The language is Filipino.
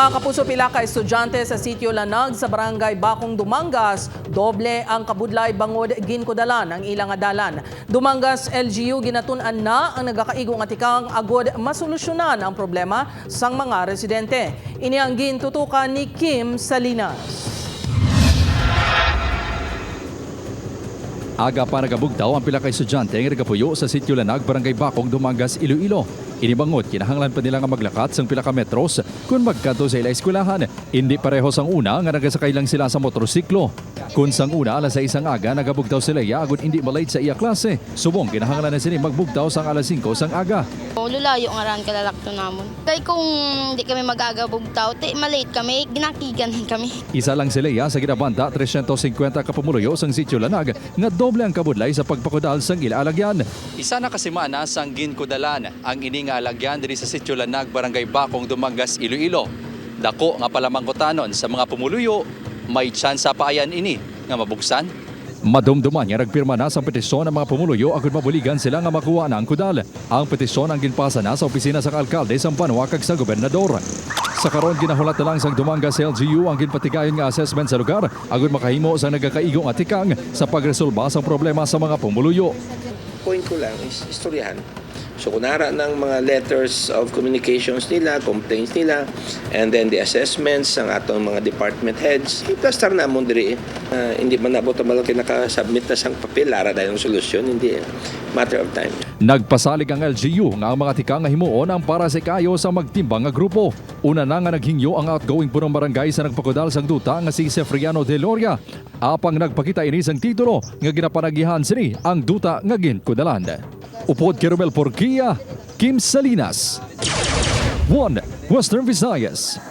Mga kapuso pila ka estudyante sa sitio Lanag sa barangay Bakong Dumangas, doble ang kabudlay bangod ginkudalan ang ilang adalan. Dumangas LGU ginatun-an na ang nagakaigo nga tikang agod masolusyonan ang problema sang mga residente. Ini ang gintutukan ni Kim Salinas. Aga pa nagabugtaw ang pila ka estudyante nga nagapuyo sa sitio Lanag, Barangay Bakong, Dumangas, Iloilo. Inibangot, kinahanglan pa nila nga maglakat sang pila ka metros kung magkanto sa ila eskwelahan. Hindi pareho sang una nga nagasakay lang sila sa motorsiklo. Kung sang una alas sa isang aga nagabugtaw sila iya agud hindi malate sa iya klase. Subong kinahanglan na sini magbugtaw sang alas 5 sang aga. O, lulayo nga ran kalalakto namon. Kay kung di kami magagabog tao, ti malate kami, ginakigan kami. Isa lang sila iya sa ginabanda 350 ka pamuluyo sang sitio Lanag nga doble ang kabudlay sa pagpakudal sang ilalagyan. Isa na kasi maana sang ginkudalan ang ini nga alagyan diri sa sitio Lanag, Barangay Bakong, Dumangas, Iloilo. Dako nga palamangkutanon sa mga pumuluyo, may tsansa pa ayan ini nga mabuksan. Madumduman nga nagpirma na sa petisyon ng mga pumuluyo agud mabuligan sila nga makuha na ang kudal. Ang petisyon ang ginpasa na sa opisina sa alkalde sa panuwakag sa gobernador. Sa karon ginahulat na lang sang Dumangas LGU ang ginpatigayon nga assessment sa lugar agud makahimo sa nagakaigo nga tikang sa pagresolba sa problema sa mga pumuluyo. point ko lang is istoryahan. So kunara ng mga letters of communications nila, complaints nila, and then the assessments ng atong mga department heads, iplastar na mo diri. Uh, hindi man nabot ang malaki nakasubmit na sang papel, lara dahil ng solusyon, hindi. eh. Matter of time. Nagpasalig ang LGU nga ang mga tikang nga himuon ang para sa kayo sa magtimbang nga grupo. Una na nga naghingyo ang outgoing punong barangay sa nagpakudal sang duta nga si Sefriano de Loria. Apang nagpakita ini sang titulo nga ginapanagihan sini ang duta nga ginkudalan. Upod kay Porquia, Kim Salinas. 1 Western Visayas.